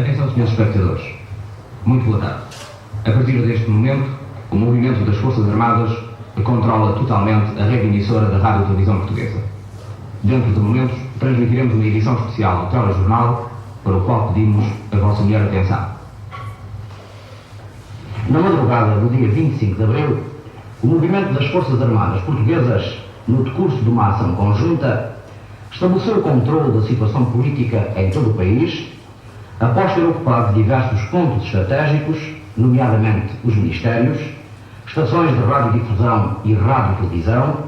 Atenção, senhores espectadores. Muito boa tarde. A partir deste momento, o movimento das Forças Armadas controla totalmente a rede emissora da Rádio Televisão Portuguesa. Dentro de momentos, transmitiremos uma edição especial do telejornal, para o qual pedimos a vossa melhor atenção. Na madrugada do dia 25 de abril, o movimento das Forças Armadas Portuguesas, no decurso de uma ação conjunta, estabeleceu o controle da situação política em todo o país, após ter ocupado diversos pontos estratégicos, nomeadamente os ministérios, estações de radiodifusão e radiotelevisão,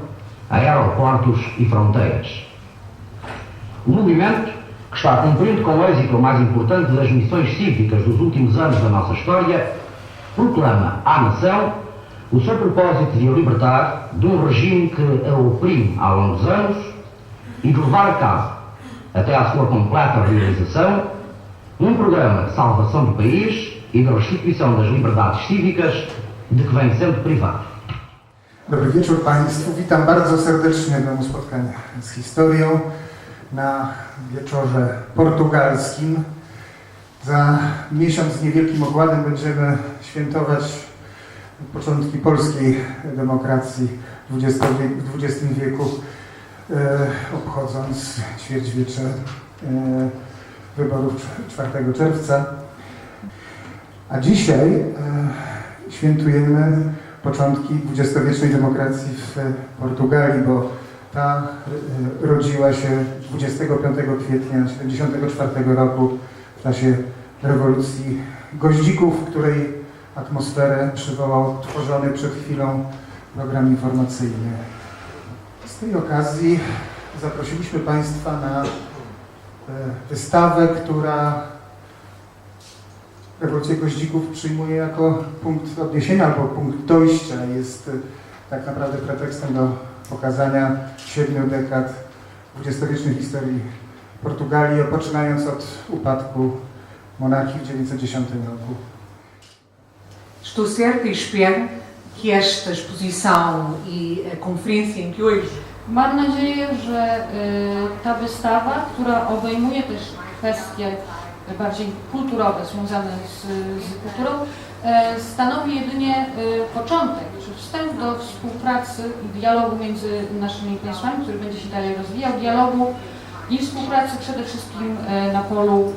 aeroportos e fronteiras. O movimento, que está cumprindo com êxito a mais importante das missões cívicas dos últimos anos da nossa história, proclama à nação o seu propósito de a libertar de um regime que a oprime há longos anos e de levar a cabo, até à sua completa realização, um programa de salvação do país e de restituição das liberdades cívicas de que vem sendo privado. Dobry wieczór Państwu. Witam bardzo serdecznie w domu spotkania z historią na wieczorze portugalskim. Za miesiąc z niewielkim okładem będziemy świętować początki polskiej demokracji w XX wieku, w XX wieku e, obchodząc ćwierćwiecze e, wyborów 4 czerwca. A dzisiaj e, świętujemy początki dwudziestowiecznej demokracji w Portugalii, bo ta e, rodziła się 25 kwietnia 1974 roku w czasie rewolucji goździków, której atmosferę przywołał tworzony przed chwilą program informacyjny. Z tej okazji zaprosiliśmy Państwa na wystawę, która rewolucję goździków przyjmuje jako punkt odniesienia albo punkt dojścia. Jest y, tak naprawdę pretekstem do pokazania siedmiu dekad dwudziestowiecznej historii Portugalii, poczynając od upadku monarchii w 1910 roku. Estou certa e espero que esta exposição e a conferência em que hoje Mam nadzieję, że y, ta wystawa, która obejmuje też kwestie bardziej kulturowe związane z, z kulturą, e, stanowi jedynie y, początek, czy wstęp do współpracy i dialogu między naszymi państwami, który będzie się dalej rozwijał, dialogu i współpracy przede wszystkim na polu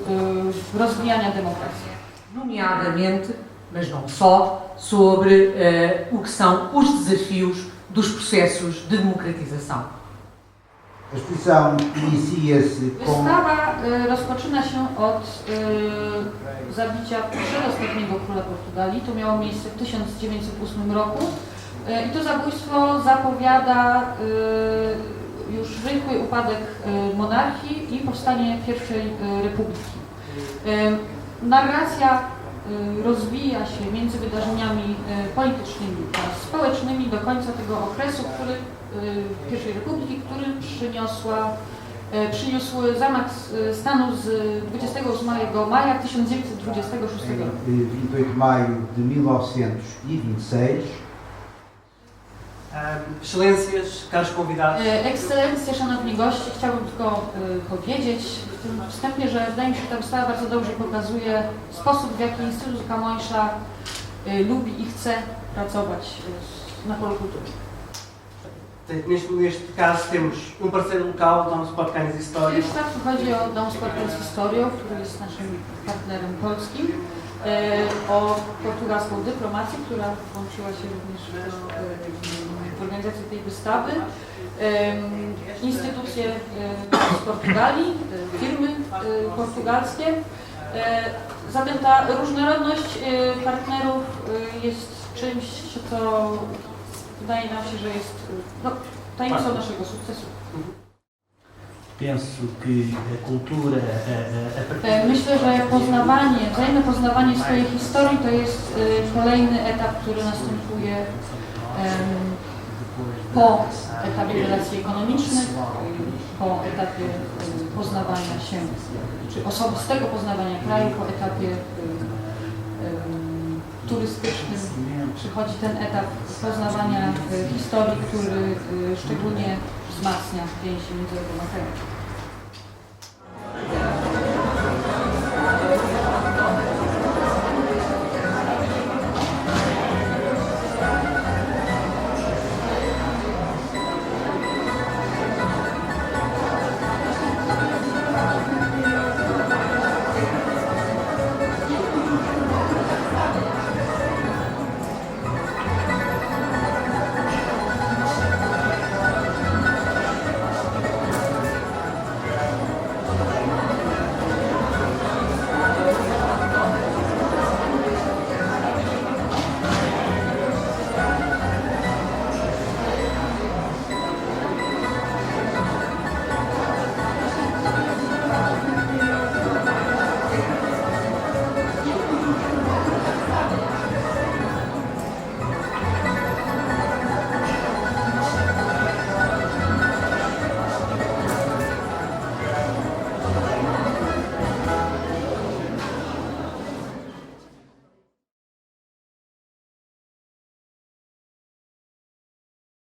y, rozwijania demokracji. nomeadamente, mas não só, sobre o que são os desafios dos processos de democratização. A exposição inicia-se com Wystawa y, rozpoczyna się od y, zabicia przedostatniego króla Portugalii. To miało miejsce w 1908 roku. Y, I to zabójstwo zapowiada y, już rychły upadek y, monarchii i powstanie pierwszej republiki. Narracja rozwija się między wydarzeniami politycznymi a społecznymi do końca tego okresu, który, y, pierwszej republiki, który przyniosła E, przyniósł zamach s- stanu z 28 maja 1926 em roku. 28 de maio de 1926. Ahm, Excelências, caros convidados, E, Ekscelencje, szanowni goście, chciałbym tylko e, powiedzieć w tym wstępie, że wydaje mi się, że ta wystawa bardzo dobrze pokazuje sposób, w jaki Instytut Kamojsza e, lubi i chce pracować e, na polu kultury. neste, neste caso temos um parceiro local, Dom Spotcans W História, tym przypadku chodzi o Dom Spotkań z Historią, który jest naszym partnerem polskim, e, o portugalską dyplomację, która włączyła się również w, e, w organizację tej wystawy, em, instytucje e, z Portugalii, e, firmy e, portugalskie. E, Zatem ta różnorodność e, partnerów e, jest czymś, co wydaje nam się, że jest e, no, tajemnicą naszego sukcesu. Penso que a cultura, a, a, a partir E, Myślę, że poznawanie, wzajemne poznawanie swojej historii to jest e, kolejny etap, który następuje em, po etapie relacji ekonomicznych, po etapie poznawania się, czy osobistego poznawania kraju, po etapie turystycznym przychodzi ten etap poznawania historii, który e, szczególnie wzmacnia więzi między oboma krajami.